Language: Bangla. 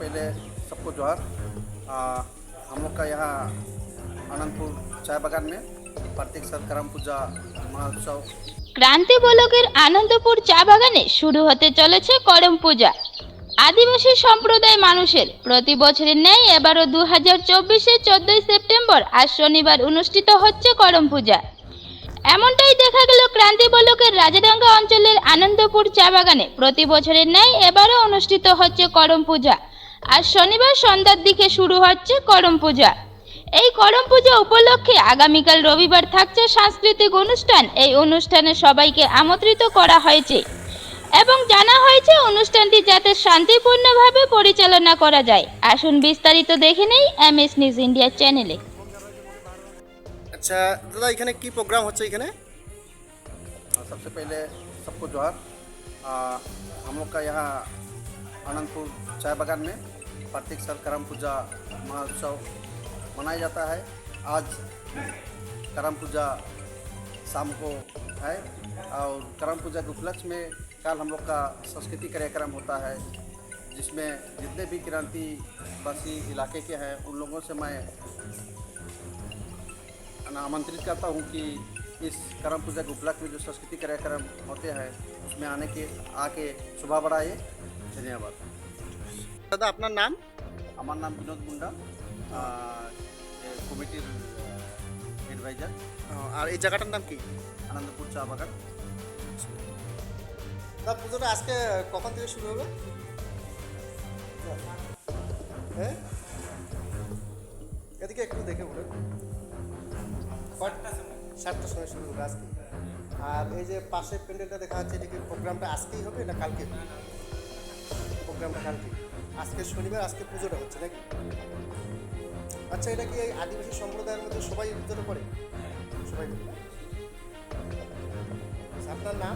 पहले सबको जोहार आ, हम लोग का यहाँ आनंदपुर चाय बागान में प्रत्येक साल करम पूजा महोत्सव ক্রান্তি বলকের আনন্দপুর চা বাগানে শুরু হতে চলেছে করম পূজা আদিবাসী সম্প্রদায় মানুষের প্রতি বছরের ন্যায় এবারও দু হাজার চব্বিশে চোদ্দই সেপ্টেম্বর আজ শনিবার অনুষ্ঠিত হচ্ছে করম পূজা এমনটাই দেখা গেল ক্রান্তি বলকের রাজাডাঙ্গা অঞ্চলের আনন্দপুর চা বাগানে প্রতি বছরের ন্যায় এবারও অনুষ্ঠিত হচ্ছে করম পূজা আজ শনিবার সন্ধ্যার দিকে শুরু হচ্ছে করম পূজা এই করম পূজা উপলক্ষে আগামীকাল রবিবার থাকছে সাংস্কৃতিক অনুষ্ঠান এই অনুষ্ঠানে সবাইকে আমন্ত্রিত করা হয়েছে এবং জানা হয়েছে অনুষ্ঠানটি যাতে শান্তিপূর্ণভাবে পরিচালনা করা যায় আসুন বিস্তারিত দেখে নেই এম এস নিউজ ইন্ডিয়া চ্যানেলে আচ্ছা দাদা এখানে কি প্রোগ্রাম হচ্ছে এখানে आ, सबसे पहले सबको जोहार आ, हम लोग का यहाँ आनंदपुर चाय बागान में प्रत्येक साल करम पूजा महोत्सव मनाया जाता है। आज करम पूजा शाम को है और करम पूजा के उपलक्ष्य में कल हम लोग का सांस्कृतिक कार्यक्रम होता है, जिसमें जितने भी क्रांतिवासी इलाके के हैं, उन लोगों से मैं आमंत्रित करता हूँ कि इस करम पूजा के उपलक्ष्य में जो सांस्कृतिक कार्यक्रम होते हैं, उसमें आने के, आके शोभा बढ़ाए। ধন্যবাদ। দাদা আপনার নাম? আমার নাম বিনোদ মুন্ডা কমিটির অ্যাডভাইজার আর এই জায়গাটার নাম কি? আনন্দপুর চা বাগান। পুজোটা আজকে কখন থেকে শুরু হবে? হ্যাঁ? এদিকে একটু দেখে বলুন। সাতটার সময়। শুরু হবে আজকে। আর এই যে পাশের প্যান্ডেলটা দেখা যাচ্ছে এটা কি প্রোগ্রামটা আজকেই হবে না কালকে? প্রোগ্রামটা কালকে আজকে শনিবার আজকে পুজোটা হচ্ছে নাকি? আচ্ছা এটা কি এই আদিবাসী সম্প্রদায়ের মধ্যে সবাই ভিতরে করে? সবাই? আচ্ছা, আপনার নাম?